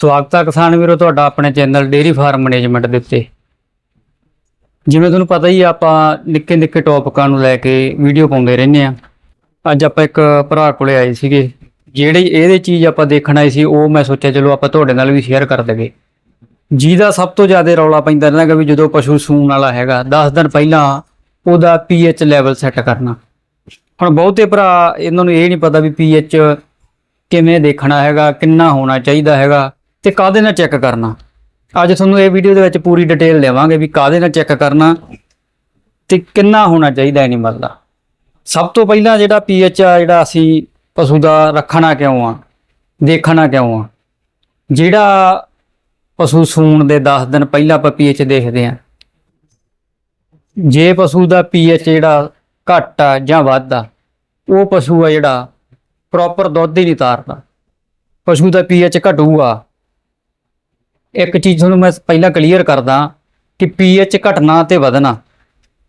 ਸਵਾਗਤ ਹੈ ਕਿਸਾਨ ਵੀਰੋ ਤੁਹਾਡਾ ਆਪਣੇ ਚੈਨਲ ਡੇਰੀ ਫਾਰਮ ਮੈਨੇਜਮੈਂਟ ਦੇ ਉੱਤੇ। ਜਿਵੇਂ ਤੁਹਾਨੂੰ ਪਤਾ ਹੀ ਆਪਾਂ ਨਿੱਕੇ ਨਿੱਕੇ ਟੌਪਿਕਾਂ ਨੂੰ ਲੈ ਕੇ ਵੀਡੀਓ ਪਾਉਂਦੇ ਰਹਿੰਦੇ ਆ। ਅੱਜ ਆਪਾਂ ਇੱਕ ਭਰਾ ਕੋਲੇ ਆਏ ਸੀਗੇ, ਜਿਹੜੀ ਇਹਦੇ ਚੀਜ਼ ਆਪਾਂ ਦੇਖਣ ਆਏ ਸੀ, ਉਹ ਮੈਂ ਸੋਚਿਆ ਚਲੋ ਆਪਾਂ ਤੁਹਾਡੇ ਨਾਲ ਵੀ ਸ਼ੇਅਰ ਕਰ ਦਗੇ ਜਿਹਦਾ ਸਭ ਤੋਂ ਜ਼ਿਆਦਾ ਰੌਲਾ ਪੈਂਦਾ ਰਹਿੰਦਾ ਕਿ ਵੀ ਜਦੋਂ ਪਸ਼ੂ ਸੂਣ ਵਾਲਾ ਹੈਗਾ 10 ਦਿਨ ਪਹਿਲਾਂ ਉਹਦਾ ਪੀਐਚ ਲੈਵਲ ਸੈੱਟ ਕਰਨਾ। ਹੁਣ ਬਹੁਤੇ ਭਰਾ ਇਹਨਾਂ ਨੂੰ ਇਹ ਨਹੀਂ ਪਤਾ ਵੀ ਪੀਐਚ ਕਿਵੇਂ ਦੇਖਣਾ ਹੈਗਾ, ਕਿੰਨਾ ਹੋਣਾ ਚਾਹੀਦਾ ਹੈਗਾ। ਤੇ ਕਾਹਦੇ ਨਾਲ ਚੈੱਕ ਕਰਨਾ? ਅੱਜ ਤੁਹਾਨੂੰ ਇਹ ਵੀਡੀਓ ਦੇ ਵਿੱਚ ਪੂਰੀ ਡਿਟੇਲ ਦੇਵਾਂਗੇ ਵੀ ਕਾਹਦੇ ਨਾਲ ਚੈੱਕ ਕਰਨਾ ਤੇ ਕਿੰਨਾ ਹੋਣਾ ਚਾਹੀਦਾ ਐਨੀਮਲ ਦਾ। ਸਭ ਤੋਂ ਪਹਿਲਾਂ ਜਿਹੜਾ ਪੀਐਚ ਆ, ਜਿਹੜਾ ਅਸੀਂ ਪਸ਼ੂ ਦਾ ਰੱਖਣਾ ਕਿਉਂ ਆ, ਦੇਖਣਾ ਕਿਉਂ ਆ, ਜਿਹੜਾ ਪਸ਼ੂ ਸੂਣ ਦੇ 10 ਦਿਨ ਪਹਿਲਾਂ ਆਪਾਂ ਪੀਐਚ ਦੇਖਦੇ ਆ ਜੇ ਪਸ਼ੂ ਦਾ ਪੀਐਚ ਜਿਹੜਾ ਘੱਟ ਆ ਜਾਂ ਵੱਧ ਆ, ਉਹ ਪਸ਼ੂ ਆ ਜਿਹੜਾ ਪ੍ਰੋਪਰ ਦੁੱਧ ਹੀ ਨਹੀਂ ਤਾਰਦਾ। ਪਸ਼ੂ ਦਾ ਪੀਐਚ ਘਟੂਗਾ ਇੱਕ ਚੀਜ਼ ਤੁਹਾਨੂੰ ਮੈਂ ਪਹਿਲਾਂ ਕਲੀਅਰ ਕਰਦਾ ਕਿ ਪੀਐਚ ਘਟਣਾ ਤੇ ਵਧਣਾ।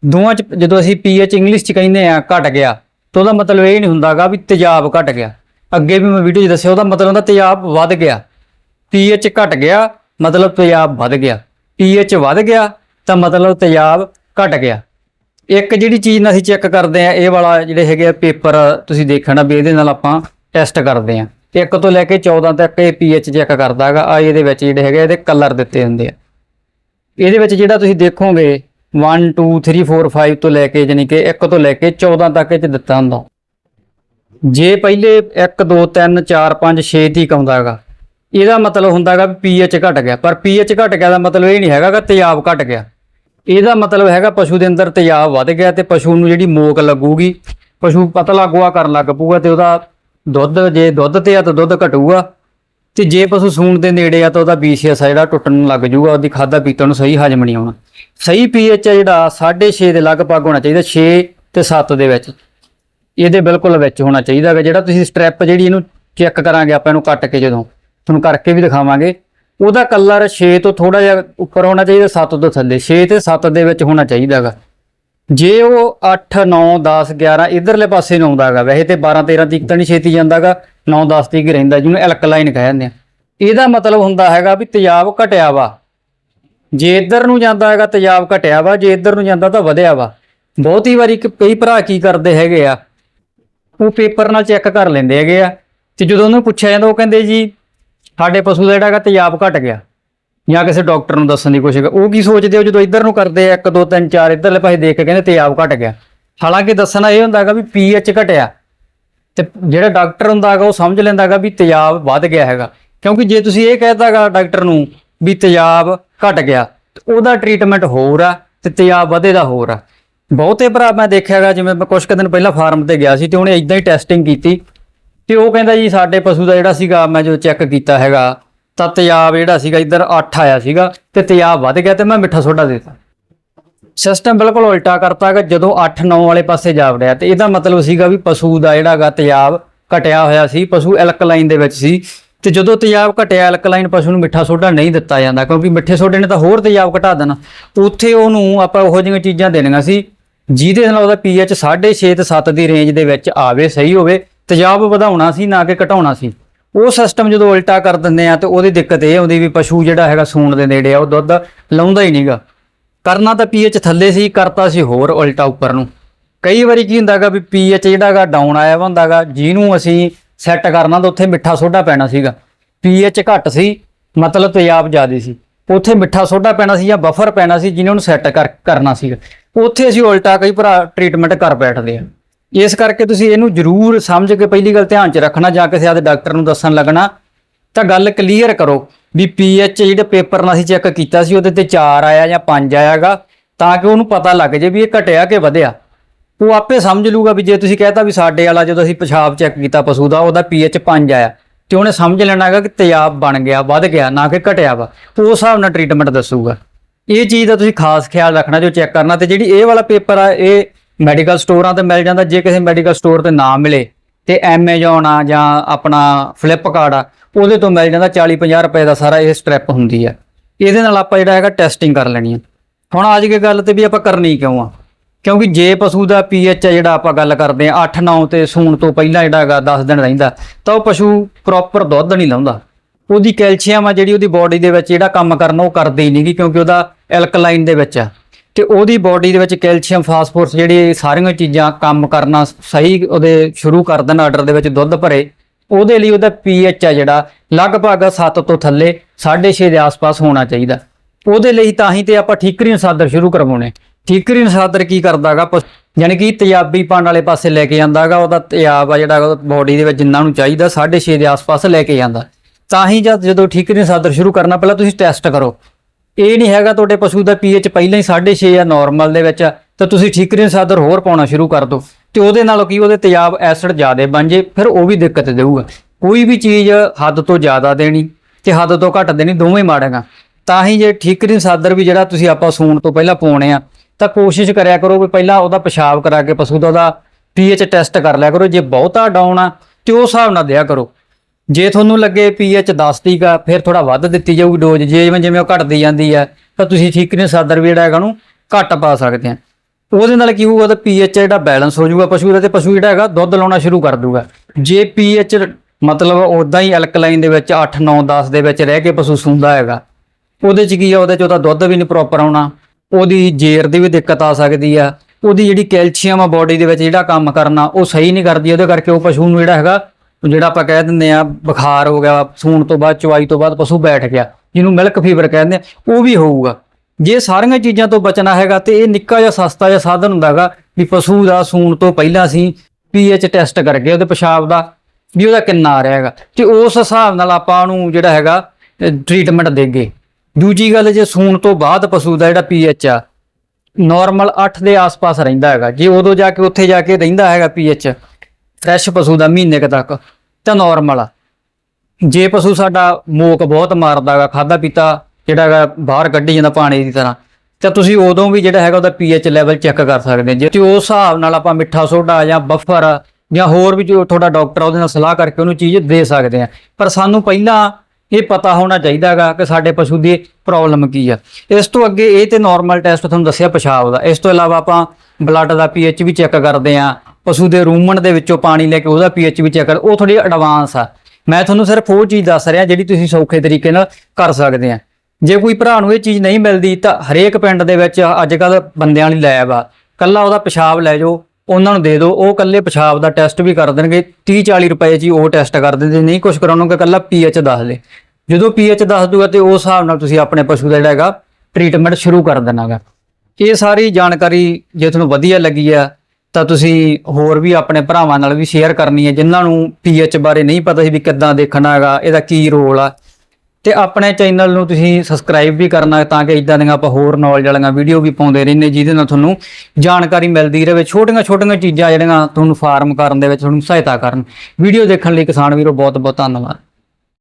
ਦੋਵਾਂ ਚ ਜਦੋਂ ਅਸੀਂ ਪੀਐਚ ਇੰਗਲਿਸ਼ ਚ ਕਹਿੰਦੇ ਆ ਘਟ ਗਿਆ, ਤਾਂ ਉਹਦਾ ਮਤਲਬ ਇਹ ਨਹੀਂ ਹੁੰਦਾਗਾ ਵੀ ਤੇਜ਼ਾਬ ਘਟ ਗਿਆ। ਅੱਗੇ ਵੀ ਮੈਂ ਵੀਡੀਓ 'ਚ ਦੱਸਿਆ, ਉਹਦਾ ਮਤਲਬ ਹੁੰਦਾ ਤੇਜ਼ਾਬ ਵੱਧ ਗਿਆ। ਪੀਐਚ ਘਟ ਗਿਆ, ਮਤਲਬ ਤੇਜ਼ਾਬ ਵੱਧ ਗਿਆ। ਪੀਐਚ ਵੱਧ ਗਿਆ, ਤਾਂ ਮਤਲਬ ਤੇਜ਼ਾਬ ਘਟ ਗਿਆ। ਇੱਕ ਜਿਹੜੀ ਚੀਜ਼ ਨਾਲ ਅਸੀਂ ਚੈੱਕ ਕਰਦੇ ਆ ਇਹ ਵਾਲਾ ਜਿਹੜੇ ਹੈਗੇ ਆ ਪੇਪਰ ਤੁਸੀਂ ਦੇਖਣਾ ਵੀ ਇਹਦੇ ਨਾਲ ਆਪਾਂ ਟੈਸਟ ਕਰਦੇ ਆ ਇੱਕ ਤੋਂ ਲੈ ਕੇ 14 ਤੱਕ ਇਹ ਪੀਐਚ ਚੈੱਕ ਕਰਦਾ ਹੈਗਾ। ਆ ਇਹਦੇ ਵਿੱਚ ਜਿਹੜੇ ਹੈਗੇ ਆ, ਇਹਦੇ ਕਲਰ ਦਿੱਤੇ ਹੁੰਦੇ ਆ। ਇਹਦੇ ਵਿੱਚ ਜਿਹੜਾ ਤੁਸੀਂ ਦੇਖੋਗੇ 1 2 3 4 5 ਤੋਂ ਲੈ ਕੇ ਜਾਨੀ ਕਿ 1 ਤੋਂ ਲੈ ਕੇ 14 ਤੱਕ ਇਹ ਚ ਦਿੱਤਾ ਹੁੰਦਾ। ਜੇ ਪਹਿਲੇ 1 2 3 4 5 6 ਤੀਕ ਆਉਂਦਾ ਹੈਗਾ ਇਹਦਾ ਮਤਲਬ ਹੁੰਦਾ ਹੈਗਾ ਵੀ ਪੀਐਚ ਘਟ ਗਿਆ। ਪਰ ਪੀਐਚ ਘਟ ਗਿਆ ਦਾ ਮਤਲਬ ਇਹ ਨਹੀਂ ਹੈਗਾ ਕਿ ਤੇਜ਼ਾਬ ਘਟ ਗਿਆ। ਇਹਦਾ ਮਤਲਬ ਹੈਗਾ ਪਸ਼ੂ ਦੇ ਅੰਦਰ ਤੇਜ਼ਾਬ ਵੱਧ ਗਿਆ ਤੇ ਪਸ਼ੂ ਨੂੰ ਜਿਹੜੀ ਮੋਕ ਲੱਗੂਗੀ ਪਸ਼ੂ ਪਤਲਾ ਗੋਆ ਕਰਨ ਲੱਗ ਪਊਗਾ ਤੇ ਉਹਦਾ ਦੁੱਧ, ਜੇ ਦੁੱਧ ਤੇ ਆ ਤਾਂ ਦੁੱਧ ਘਟੂਗਾ। ਤੇ ਜੇ ਪਸ਼ੂ ਸੂਣ ਦੇ ਨੇੜੇ ਆ ਤਾਂ ਉਹਦਾ ਬੀਸੀਐਸ ਆ ਜਿਹੜਾ ਟੁੱਟਣ ਲੱਗ ਜਾਊਗਾ ਉਹਦੀ ਖਾਦਾ ਪੀਤਾ ਨੂੰ ਸਹੀ ਹਜਮ ਨਹੀਂ ਆਉਣਾ। ਸਹੀ ਪੀਐਚ ਆ ਜਿਹੜਾ 6.5 ਦੇ ਲਗਭਗ ਹੋਣਾ ਚਾਹੀਦਾ 6 ਤੇ 7 ਦੇ ਵਿੱਚ। ਇਹਦੇ ਬਿਲਕੁਲ ਵਿੱਚ ਹੋਣਾ ਚਾਹੀਦਾ ਹੈਗਾ, ਜਿਹੜਾ ਤੁਸੀਂ ਸਟ੍ਰੈਪ ਜਿਹੜੀ ਇਹਨੂੰ ਚੈੱਕ ਕਰਾਂਗੇ ਆਪਾਂ ਇਹਨੂੰ ਕੱਟ ਕੇ ਜਦੋਂ। ਤੁਹਾਨੂੰ ਕਰਕੇ ਵੀ ਦਿਖਾਵਾਂਗੇ। ਉਹਦਾ ਕਲਰ 6 ਤੋਂ ਥੋੜਾ ਜਿਹਾ ਉੱਪਰ ਹੋਣਾ ਚਾਹੀਦਾ 7 ਤੋਂ ਥੱਲੇ। 6 ਤੇ 7 ਦੇ ਵਿੱਚ ਹੋਣਾ ਚਾਹੀਦਾ ਹੈਗਾ। ਜੇ ਉਹ 8 9 10 11 ਇਧਰਲੇ ਪਾਸੇ ਨੂੰ ਆਉਂਦਾ ਹੈਗਾ, ਵੈਸੇ ਤੇ 12 13 ਤੀਕ ਤਾਂ ਨਹੀਂ ਛੇਤੀ ਜਾਂਦਾਗਾ 9 10 ਤੀਕ ਹੀ ਰਹਿੰਦਾ, ਜਿਹਨੂੰ ਐਲਕਲਾਈਨ ਕਹਿ ਜਾਂਦੇ ਆ। ਇਹਦਾ ਮਤਲਬ ਹੁੰਦਾ ਹੈਗਾ ਵੀ ਤੇਜ਼ਾਬ ਘਟਿਆ ਵਾ। ਜੇ ਇੱਧਰ ਨੂੰ ਜਾਂਦਾ ਹੈਗਾ, ਤੇਜ਼ਾਬ ਘਟਿਆ ਵਾ, ਜੇ ਇੱਧਰ ਨੂੰ ਜਾਂਦਾ ਤਾਂ ਵਧਿਆ ਵਾ। ਬਹੁਤੀ ਵਾਰੀ ਕ- ਕਈ ਭਰਾ ਕੀ ਕਰਦੇ ਹੈਗੇ ਆ, ਉਹ ਪੇਪਰ ਨਾਲ ਚੈੱਕ ਕਰ ਲੈਂਦੇ ਹੈਗੇ ਆ, ਤੇ ਜਦੋਂ ਉਹਨੂੰ ਪੁੱਛਿਆ ਜਾਂਦਾ, ਉਹ ਕਹਿੰਦੇ ਜੀ, ਸਾਡੇ ਪਸ਼ੂ ਦਾ ਜਿਹੜਾ ਹੈਗਾ ਤੇਜ਼ਾਬ ਘਟ ਗਿਆ। ਜਾਂ ਕਿਸੇ ਡਾਕਟਰ ਨੂੰ ਦੱਸਣ ਦੀ ਕੋਸ਼ਿਸ਼ ਕਰ ਉਹ ਕੀ ਸੋਚਦੇ ਹੋ ਜਦੋਂ ਇੱਧਰ ਨੂੰ ਕਰਦੇ ਆ 1 2 3 4 ਇੱਧਰਲੇ ਪਾਸੇ ਦੇਖ ਕੇ ਕਹਿੰਦੇ ਤੇਜ਼ਾਬ ਘਟ ਗਿਆ। ਹਾਲਾਂਕਿ ਦੱਸਣਾ ਇਹ ਹੁੰਦਾ ਹੈਗਾ ਵੀ ਪੀਐਚ ਘਟਿਆ ਤੇ ਜਿਹੜਾ ਡਾਕਟਰ ਹੁੰਦਾ ਹੈਗਾ ਉਹ ਸਮਝ ਲੈਂਦਾ ਹੈਗਾ ਵੀ ਤੇਜ਼ਾਬ ਵੱਧ ਗਿਆ ਹੈਗਾ। ਕਿਉਂਕਿ ਜੇ ਤੁਸੀਂ ਇਹ ਕਹਿਤਾਗਾ ਡਾਕਟਰ ਨੂੰ ਵੀ ਤੇਜ਼ਾਬ ਘਟ ਗਿਆ, ਤੇ ਉਹਦਾ ਟ੍ਰੀਟਮੈਂਟ ਹੋਰ ਆ ਤੇ ਤੇਜ਼ਾਬ ਵਧੇ ਦਾ ਹੋਰ ਆ। ਬਹੁਤੇ ਭਰਾ ਮੈਂ ਦੇਖਿਆਗਾ ਜਿਵੇਂ ਮੈਂ ਕੁਝ ਕੁ ਦਿਨ ਪਹਿਲਾਂ ਫਾਰਮ ਤੇ ਗਿਆ ਸੀ ਤੇ ਉਹਨੇ ਇਦਾਂ ਹੀ ਟੈਸਟਿੰਗ ਕੀਤੀ ਤੇ ਉਹ ਕਹਿੰਦਾ ਜੀ ਸਾਡੇ ਪਸ਼ੂ ਦਾ ਜਿਹੜਾ ਸੀਗਾ ਮੈਂ ਜੋ ਚੈੱਕ ਕੀਤਾ ਹੈਗਾ ਤਾਂ ਤੇਜ਼ਾਬ ਜਿਹੜਾ ਸੀਗਾ, ਇੱਧਰ 8 ਆਇਆ ਸੀਗਾ ਤੇ ਤੇਜ਼ਾਬ ਵੱਧ ਗਿਆ ਤੇ ਮੈਂ ਮਿੱਠਾ ਸੋਡਾ ਦੇਤਾ। ਸਿਸਟਮ ਬਿਲਕੁਲ ਉਲਟਾ ਕਰਤਾ ਹੈਗਾ ਜਦੋਂ 8-9 ਵਾਲੇ ਪਾਸੇ ਜਾ ਵੜਿਆ ਤੇ ਇਹਦਾ ਮਤਲਬ ਸੀਗਾ ਵੀ ਪਸ਼ੂ ਦਾ ਜਿਹੜਾ ਹੈਗਾ ਤੇਜ਼ਾਬ ਘਟਿਆ ਹੋਇਆ ਸੀ, ਪਸ਼ੂ ਐਲਕਲਾਈਨ ਦੇ ਵਿੱਚ ਸੀ। ਤੇ ਜਦੋਂ ਤੇਜ਼ਾਬ ਘਟਿਆ ਐਲਕਲਾਈਨ ਪਸ਼ੂ ਨੂੰ ਮਿੱਠਾ ਸੋਡਾ ਨਹੀਂ ਦਿੱਤਾ ਜਾਂਦਾ, ਕਿਉਂਕਿ ਮਿੱਠੇ ਸੋਡੇ ਨੇ ਤਾਂ ਹੋਰ ਤੇਜ਼ਾਬ ਘਟਾ ਦੇਣਾ। ਉੱਥੇ ਉਹਨੂੰ ਆਪਾਂ ਉਹੋ ਜਿਹੀਆਂ ਚੀਜ਼ਾਂ ਦੇਣੀਆਂ ਸੀ, ਜਿਹਦੇ ਨਾਲ ਉਹਦਾ ਪੀਐਚ 6.5 ਤੇ 7 ਦੀ ਰੇਂਜ ਦੇ ਵਿੱਚ ਆਵੇ, ਸਹੀ ਹੋਵੇ, ਤੇਜ਼ਾਬ ਵਧਾਉਣਾ ਸੀ, ਨਾ ਕਿ ਘਟਾਉਣਾ ਸੀ। ਉਹ ਸਿਸਟਮ ਜਦੋਂ ਉਲਟਾ ਕਰ ਦਿੰਦੇ ਆ ਤੇ ਉਹਦੀ ਦਿੱਕਤ ਇਹ ਆਉਂਦੀ ਵੀ ਪਸ਼ੂ ਜਿਹੜਾ ਹੈਗਾ ਸੂਣ ਦੇ ਨੇੜੇ ਆ, ਉਹ ਦੁੱਧ ਲਾਉਂਦਾ ਹੀ ਨਹੀਂਗਾ ਕਰਨਾ ਤਾਂ ਪੀਐਚ ਥੱਲੇ ਸੀ, ਕਰਤਾ ਸੀ ਹੋਰ ਉਲਟਾ ਉੱਪਰ ਨੂੰ। ਕਈ ਵਾਰੀ ਕੀ ਹੁੰਦਾਗਾ ਵੀ ਪੀਐਚ ਜਿਹੜਾਗਾ ਡਾਊਨ ਆਇਆ ਵਾ ਹੁੰਦਾਗਾ ਜਿਹਨੂੰ ਅਸੀਂ ਸੈੱਟ ਕਰਨਾ ਤਾਂ ਉੱਥੇ ਮਿੱਠਾ ਸੋਡਾ ਪੈਣਾ ਸੀਗਾ। ਪੀਐਚ ਘੱਟ ਸੀ, ਮਤਲਬ ਤੇਜ਼ਾਬ ਜ਼ਿਆਦਾ ਸੀ। ਉੱਥੇ ਮਿੱਠਾ ਸੋਡਾ ਪੈਣਾ ਸੀ ਜਾਂ ਬਫਰ ਪੈਣਾ ਸੀ, ਜਿਹਨਾਂ ਨੂੰ ਸੈੱਟ ਕਰ, ਕਰਨਾ ਸੀਗਾ। ਉੱਥੇ ਅਸੀਂ ਉਲਟਾ ਕਈ ਭਰਾ ਟ੍ਰੀਟਮੈਂਟ ਕਰ ਬੈਠਦੇ ਆ। ਇਸ ਕਰਕੇ ਤੁਸੀਂ ਇਹਨੂੰ ਜ਼ਰੂਰ ਸਮਝ ਕੇ ਪਹਿਲੀ ਗੱਲ ਧਿਆਨ 'ਚ ਰੱਖਣਾ, ਜਾਂ ਕਿਸੇ ਆਦੇ ਡਾਕਟਰ ਨੂੰ ਦੱਸਣ ਲੱਗਣਾ। ਤਾਂ ਗੱਲ ਕਲੀਅਰ ਕਰੋ ਵੀ ਪੀਐਚ ਜਿਹੜੇ ਪੇਪਰ ਨਾਲ ਅਸੀਂ ਚੈੱਕ ਕੀਤਾ ਸੀ, ਉਹਦੇ ਤੇ 4 ਆਇਆ ਜਾਂ 5 ਆਇਆਗਾ, ਤਾਂ ਕਿ ਉਹਨੂੰ ਪਤਾ ਲੱਗ ਜੇ ਵੀ ਇਹ ਘਟਿਆ ਕਿ ਵਧਿਆ। ਉਹ ਆਪੇ ਸਮਝ ਲੂਗਾ ਵੀ ਜੇ ਤੁਸੀਂ ਕਹਤਾ ਵੀ ਸਾਡੇ ਵਾਲਾ ਜਦੋਂ ਅਸੀਂ ਪਿਸ਼ਾਬ ਚੈੱਕ ਕੀਤਾ ਪਸ਼ੂ ਦਾ, ਉਹਦਾ ਪੀਐਚ 5 ਆਇਆ। ਤੇ ਉਹਨੇ ਸਮਝ ਲੈਣਾ ਹੈਗਾ ਕਿ ਤੇਜ਼ਾਬ ਬਣ ਗਿਆ, ਵੱਧ ਗਿਆ, ਨਾ ਕਿ ਘਟਿਆ ਵਾ। ਉਸ ਹਿਸਾਬ ਨਾਲ ਟ੍ਰੀਟਮੈਂਟ ਦੱਸੂਗਾ। ਇਹ ਚੀਜ਼ ਦਾ ਤੁਸੀਂ ਖਾਸ ਖਿਆਲ ਰੱਖਣਾ ਜੋ ਚੈੱਕ ਕਰਨਾ, ਤੇ ਜਿਹੜੀ ਇਹ ਵਾਲਾ ਪੇਪਰ ਆ, ਇਹ ਮੈਡੀਕਲ ਸਟੋਰਾਂ ਤੇ ਮਿਲ ਜਾਂਦਾ, ਜੇ ਕਿਸੇ ਮੈਡੀਕਲ ਸਟੋਰ ਤੇ ਨਾ ਮਿਲੇ, ਤੇ ਐਮਾਜ਼ੋਨ ਆ ਜਾਂ ਆਪਣਾ ਫਲਿੱਪਕਾਰਟ ਆ, ਉਹਦੇ ਤੋਂ ਮਿਲ ਜਾਂਦਾ 40 50 ਰੁਪਏ ਦਾ ਸਾਰਾ, ਇਹ ਸਟ੍ਰਿਪ ਹੁੰਦੀ ਆ। ਇਹਦੇ ਨਾਲ ਆਪਾਂ ਜਿਹੜਾ ਹੈਗਾ ਟੈਸਟਿੰਗ ਕਰ ਲੈਣੀ ਆ। ਹੁਣ ਅੱਜ ਕੇ ਗੱਲ ਤੇ ਵੀ ਆਪਾਂ ਕਰਨੀ ਕਿਉਂ ਆ? ਕਿਉਂਕਿ ਜੇ ਪਸ਼ੂ ਦਾ ਪੀਐਚ ਜਿਹੜਾ ਆਪਾਂ ਗੱਲ ਕਰਦੇ ਆ 8 9 ਤੇ ਸੂਣ ਤੋਂ ਪਹਿਲਾਂ ਜਿਹੜਾ ਹੈਗਾ 10 ਦਿਨ ਰਹਿੰਦਾ, ਤਾਂ ਉਹ ਪਸ਼ੂ ਪ੍ਰੋਪਰ ਦੁੱਧ ਨਹੀਂ ਲਾਉਂਦਾ। ਉਹਦੀ ਕੈਲਸ਼ੀਅਮ ਆ ਜਿਹੜੀ ਉਹਦੀ ਬਾਡੀ ਦੇ ਵਿੱਚ ਜਿਹੜਾ ਕੰਮ ਕਰਨਾ, ਉਹ ਕਰਦੀ ਹੀ ਨਹੀਂਗੀ ਕਿਉਂਕਿ ਉਹਦਾ ਐਲਕਲਾਈਨ ਦੇ ਵਿੱਚ ਆ। ਤੇ ਉਹਦੀ ਬਾਡੀ ਦੇ ਵਿੱਚ ਕੈਲਸ਼ੀਅਮ, ਫਾਸਫੋਰਸ ਜਿਹੜੀ ਸਾਰੀਆਂ ਚੀਜ਼ਾਂ ਕੰਮ ਕਰਨਾ ਸਹੀ ਉਹਦੇ ਸ਼ੁਰੂ ਕਰ ਦੇਣ ਆਰਡਰ ਦੇ ਵਿੱਚ ਦੁੱਧ ਭਰੇ। ਉਹਦੇ ਲਈ ਉਹਦਾ ਪੀਐਚ ਆ ਜਿਹੜਾ, ਲਗਭਗ 7 ਤੋਂ ਥੱਲੇ 6.5 ਦੇ ਆਸ-ਪਾਸ ਹੋਣਾ ਚਾਹੀਦਾ। ਉਹਦੇ ਲਈ ਤਾਂ ਹੀ ਤੇ ਆਪਾਂ ਠੀਕਰੀ ਨਸਾਦਰ ਸ਼ੁਰੂ ਕਰਵਾਉਣੇ। ਠੀਕਰੀ ਨਸਾਦਰ ਕੀ ਕਰਦਾਗਾ ਯਾਨੀ ਕਿ ਤੇਜ਼ਾਬੀ ਪਾਣ ਵਾਲੇ ਪਾਸੇ ਲੈ ਕੇ ਜਾਂਦਾਗਾ, ਉਹਦਾ ਤੇਜ਼ਾਬ ਆ ਜਿਹੜਾ ਬਾਡੀ ਦੇ ਵਿੱਚ ਜਿੰਨਾ ਨੂੰ ਚਾਹੀਦਾ 6.5 ਦੇ ਆਸ-ਪਾਸ ਲੈ ਕੇ ਜਾਂਦਾ। ਤਾਂ ਹੀ ਜਦ ਜਦੋਂ ਠੀਕਰੀ ਨਸਾਦਰ ਸ਼ੁਰੂ ਕਰਨਾ, ਪਹਿਲਾਂ ਤੁਸੀਂ ਟੈਸਟ ਕਰੋ। ਇਹ ਨਹੀਂ ਹੈਗਾ ਤੁਹਾਡੇ ਪਸ਼ੂ ਦਾ ਪੀਐਚ ਪਹਿਲਾਂ ਹੀ 6.5 ਆ ਨਾਰਮਲ ਦੇ ਵਿੱਚ ਤਾਂ ਤੁਸੀਂ ਠੀਕਰੀਨ ਸਾਦਰ, ਹੋਰ ਪਾਉਣਾ ਸ਼ੁਰੂ ਕਰ ਦਿਓ। ਤੇ ਉਹਦੇ ਨਾਲ ਕੀ, ਉਹਦੇ ਤੇਜ਼ਾਬ ਐਸਿਡ ਜ਼ਿਆਦਾ ਬਣ ਜੇ, ਫਿਰ ਉਹ ਵੀ ਦਿੱਕਤ ਦੇਊਗਾ। ਕੋਈ ਵੀ ਚੀਜ਼ ਹੱਦ ਤੋਂ ਜ਼ਿਆਦਾ ਦੇਣੀ ਤੇ ਹੱਦ ਤੋਂ ਘੱਟ ਦੇਣੀ, ਦੋਵੇਂ ਮਾੜੇਗਾ ਤਾਂ ਹੀ ਜੇ ਠੀਕਰੀਨ ਸਾਦਰ, ਵੀ ਜਿਹੜਾ ਤੁਸੀਂ ਆਪਾਂ ਸੂਣ ਤੋਂ ਪਹਿਲਾਂ ਪਾਉਣੇ ਆ, ਤਾਂ ਕੋਸ਼ਿਸ਼ ਕਰਿਆ ਕਰੋ ਵੀ ਪਹਿਲਾਂ ਉਹਦਾ ਪਿਸ਼ਾਬ ਕਰਾ ਕੇ ਪਸ਼ੂ ਦਾ ਉਹਦਾ ਪੀਐਚ ਟੈਸਟ ਕਰ ਲਿਆ ਕਰੋ। ਜੇ ਬਹੁਤਾ ਡਾਊਨ ਆ, ਤੇ ਉਸ ਹਿਸਾਬ ਨਾਲ ਦਿਆ ਕਰੋ। ਜੇ ਤੁਹਾਨੂੰ ਲੱਗੇ ਪੀਐਚ 10 ਤੀਕ ਆ, ਫਿਰ ਥੋੜਾ ਵੱਧ ਦਿੱਤੀ ਜਾਊਗੀ ਡੋਜ਼ ਜੇ ਜਿਵੇਂ ਜਿਵੇਂ ਉਹ ਘਟਦੀ ਜਾਂਦੀ ਆ, ਤਾਂ ਤੁਸੀਂ ਠੀਕਰੀ ਸਾਦਰ ਵੀ ਜਿਹੜਾ ਹੈਗਾ ਨੂੰ ਘੱਟ ਪਾ ਸਕਦੇ ਆ। ਉਹਦੇ ਨਾਲ ਕੀ ਹੋਊਗਾ ਤਾਂ ਪੀਐਚ ਜਿਹੜਾ ਬੈਲੈਂਸ ਹੋ ਜਾਊਗਾ ਪਸ਼ੂ ਦਾ, ਤੇ ਪਸ਼ੂ ਜਿਹੜਾ ਹੈਗਾ ਦੁੱਧ ਲਾਉਣਾ ਸ਼ੁਰੂ ਕਰ ਦੂਗਾ ਜੇ ਪੀਐਚ ਮਤਲਬ ਉਦਾਂ ਹੀ ਐਲਕਲਾਈਨ ਦੇ ਵਿੱਚ 8 9 10 ਦੇ ਵਿੱਚ ਰਹਿ ਕੇ ਪਸ਼ੂ ਸੁੰਦਾ ਹੈਗਾ, ਉਹਦੇ ਚ ਕੀ ਆ, ਉਹਦੇ ਚ ਉਹਦਾ ਦੁੱਧ ਵੀ ਨਹੀਂ ਪ੍ਰੋਪਰ ਆਉਣਾ, ਉਹਦੀ ਜੇਰ ਦੀ ਵੀ ਦਿੱਕਤ ਆ ਸਕਦੀ ਆ, ਉਹਦੀ ਜਿਹੜੀ ਕੈਲਸ਼ੀਅਮ ਆ ਬਾਡੀ ਦੇ ਵਿੱਚ ਜਿਹੜਾ ਕੰਮ ਕਰਨਾ, ਉਹ ਸਹੀ ਨਹੀਂ ਕਰਦੀ, ਉਹਦੇ ਕਰਕੇ ਉਹ ਪਸ਼ੂ ਨੂੰ ਜਿਹੜਾ ਹੈਗਾ ਜਿਹੜਾ ਆਪਾਂ ਕਹਿ ਦਿੰਦੇ ਆ, ਬੁਖਾਰ ਹੋ ਗਿਆ, ਸੂਣ ਤੋਂ ਬਾਅਦ, ਚਵਾਈ ਤੋਂ ਬਾਅਦ ਪਸ਼ੂ ਬੈਠ ਗਿਆ, ਜਿਹਨੂੰ ਮਿਲਕ ਫੀਵਰ ਕਹਿੰਦੇ ਆ, ਉਹ ਵੀ ਹੋਊਗਾ। ਜੇ ਸਾਰੀਆਂ ਚੀਜ਼ਾਂ ਤੋਂ ਬਚਣਾ ਹੈਗਾ ਤੇ ਇਹ ਨਿੱਕਾ ਜਿਹਾ, ਸਸਤਾ ਜਿਹਾ ਸਾਧਨ ਹੁੰਦਾਗਾ ਵੀ ਪਸ਼ੂ ਦਾ ਸੂਣ ਤੋਂ ਪਹਿਲਾਂ ਅਸੀਂ ਪੀਐਚ ਟੈਸਟ ਕਰਕੇ ਉਹਦੇ ਪਿਸ਼ਾਬ ਦਾ ਵੀ ਉਹਦਾ ਕਿੰਨਾ ਆ ਰਿਹਾ ਹੈਗਾ। ਤੇ ਉਸ ਹਿਸਾਬ ਨਾਲ ਆਪਾਂ ਉਹਨੂੰ ਜਿਹੜਾ ਹੈਗਾ ਟ੍ਰੀਟਮੈਂਟ ਦੇਗੇ। ਦੂਜੀ ਗੱਲ, ਜੇ ਸੂਣ ਤੋਂ ਬਾਅਦ ਪਸ਼ੂ ਦਾ ਜਿਹੜਾ ਪੀਐਚ ਆ ਨਾਰਮਲ 8 ਦੇ ਆਸ-ਪਾਸ ਰਹਿੰਦਾ ਹੈਗਾ, ਜੇ ਉਦੋਂ ਜਾ ਕੇ ਉੱਥੇ ਜਾ ਕੇ ਰਹਿੰਦਾ ਹੈਗਾ ਪੀਐਚ ਫਰੈਸ਼ ਪਸ਼ੂ ਦਾ ਮਹੀਨੇ ਕੁ ਤੱਕ, ਤਾਂ ਨਾਰਮਲ ਆ। ਜੇ ਪਸ਼ੂ ਸਾਡਾ ਮੋਕ ਬਹੁਤ ਮਾਰਦਾ ਹੈਗਾ ਖਾਦਾ ਪੀਤਾ ਜਿਹੜਾ ਹੈਗਾ ਬਾਹਰ ਕੱਢੀ ਜਾਂਦਾ ਪਾਣੀ ਦੀ ਤਰ੍ਹਾਂ, ਤਾਂ ਤੁਸੀਂ ਉਦੋਂ ਵੀ ਜਿਹੜਾ ਹੈਗਾ ਉਹਦਾ ਪੀਐਚ ਲੈਵਲ ਚੈੱਕ ਕਰ ਸਕਦੇ ਜੇ ਤੇ ਉਸ ਹਿਸਾਬ ਨਾਲ ਆਪਾਂ ਮਿੱਠਾ ਸੋਡਾ ਜਾਂ ਬਫਰ ਜਾਂ ਹੋਰ ਵੀ ਜੋ ਤੁਹਾਡਾ ਡਾਕਟਰ ਉਹਦੇ ਨਾਲ ਸਲਾਹ ਕਰਕੇ ਉਹਨੂੰ ਚੀਜ਼ ਦੇ ਸਕਦੇ ਆ। ਪਰ ਸਾਨੂੰ ਪਹਿਲਾਂ ਇਹ ਪਤਾ ਹੋਣਾ ਚਾਹੀਦਾ ਹੈਗਾ ਕਿ ਸਾਡੇ ਪਸ਼ੂ ਦੀ ਪ੍ਰੋਬਲਮ ਕੀ ਆ। ਇਸ ਤੋਂ ਅੱਗੇ ਇਹ ਤੇ ਨਾਰਮਲ ਟੈਸਟ ਤੁਹਾਨੂੰ ਦੱਸਿਆ ਪਿਸ਼ਾਬ ਦਾ। ਇਸ ਤੋਂ ਇਲਾਵਾ ਆਪਾਂ ਬਲੱਡ ਦਾ ਪੀਐਚ ਵੀ ਚੈੱਕ ਕਰਦੇ ਆ ਪਸ਼ੂ ਦੇ ਰੂਮਨ ਦੇ ਵਿੱਚੋਂ ਪਾਣੀ ਲੈ ਕੇ ਉਹਦਾ ਪੀਐਚ ਵੀ ਚੈੱਕ ਕਰ, ਉਹ ਥੋੜੀ ਐਡਵਾਂਸ ਆ। ਮੈਂ ਤੁਹਾਨੂੰ ਸਿਰਫ ਉਹ ਚੀਜ਼ ਦੱਸ ਰਿਹਾ ਜਿਹੜੀ ਤੁਸੀਂ ਸੌਖੇ ਤਰੀਕੇ ਨਾਲ ਕਰ ਸਕਦੇ ਆ। ਜੇ ਕੋਈ ਭਰਾ ਨੂੰ ਇਹ ਚੀਜ਼ ਨਹੀਂ ਮਿਲਦੀ ਤਾਂ ਹਰੇਕ ਪਿੰਡ ਦੇ ਵਿੱਚ ਅੱਜ ਕੱਲ ਬੰਦਿਆਂ ਲਈ ਲੈਬ ਆ। ਕੱਲਾ ਉਹਦਾ ਪਿਸ਼ਾਬ ਲੈ ਜਾਓ, ਉਹਨਾਂ ਨੂੰ ਦੇ ਦਿਓ। ਉਹ ਕੱਲੇ ਪਿਸ਼ਾਬ ਦਾ ਟੈਸਟ ਵੀ ਕਰ ਦੇਣਗੇ। 30 40 ਰੁਪਏ 'ਚ ਹੀ ਉਹ ਟੈਸਟ ਕਰ ਦਿੰਦੇ ਨਹੀਂ ਕੁਝ ਕਰਾਉਣਗੇ ਕੱਲਾ ਪੀਐਚ ਦੱਸ ਦੇ। ਜਦੋਂ ਪੀਐਚ ਦੱਸ ਦੂਗਾ ਤੇ ਉਸ ਹਿਸਾਬ ਨਾਲ ਤੁਸੀਂ ਆਪਣੇ ਪਸ਼ੂ ਦਾ ਜਿਹੜਾ ਹੈਗਾ ਟ੍ਰੀਟਮੈਂਟ ਸ਼ੁਰੂ ਕਰ ਦੇਣਾਗਾ। ਇਹ ਸਾਰੀ ਜਾਣਕਾਰੀ ਜੇ ਤੁਹਾਨੂੰ ਵਧੀਆ ਲੱਗੀ ਆ, ਤਾਂ ਤੁਸੀਂ ਹੋਰ ਵੀ ਆਪਣੇ ਭਰਾਵਾਂ ਨਾਲ ਵੀ ਸ਼ੇਅਰ ਕਰਨੀ ਹੈ ਜਿਨ੍ਹਾਂ ਨੂੰ ਪੀਐਚ ਬਾਰੇ ਨਹੀਂ ਪਤਾ ਸੀ ਵੀ ਕਿੱਦਾਂ ਦੇਖਣਾ ਹੈਗਾ, ਇਹਦਾ ਕੀ ਰੋਲ ਆ। ਤੇ ਆਪਣੇ ਚੈਨਲ ਨੂੰ ਤੁਸੀਂ ਸਬਸਕ੍ਰਾਈਬ ਵੀ ਕਰਨਾ ਤਾਂ ਕਿ ਇਦਾਂ ਦੀਆਂ ਆਪਾਂ ਹੋਰ ਨੌਲੇਜ ਵਾਲੀਆਂ ਵੀਡੀਓ ਵੀ ਪਾਉਂਦੇ ਰਹਿੰਦੇ, ਜਿਹਦੇ ਨਾਲ ਤੁਹਾਨੂੰ ਜਾਣਕਾਰੀ ਮਿਲਦੀ ਰਹੇ ਛੋਟੀਆਂ ਛੋਟੀਆਂ ਚੀਜ਼ਾਂ ਜਿਹੜੀਆਂ ਤੁਹਾਨੂੰ ਫਾਰਮ ਕਰਨ ਦੇ ਵਿੱਚ ਤੁਹਾਨੂੰ ਸਹਾਇਤਾ ਕਰਨ। ਵੀਡੀਓ ਦੇਖਣ ਲਈ ਕਿਸਾਨ ਵੀਰੋ ਬਹੁਤ ਬਹੁਤ ਧੰਨਵਾਦ।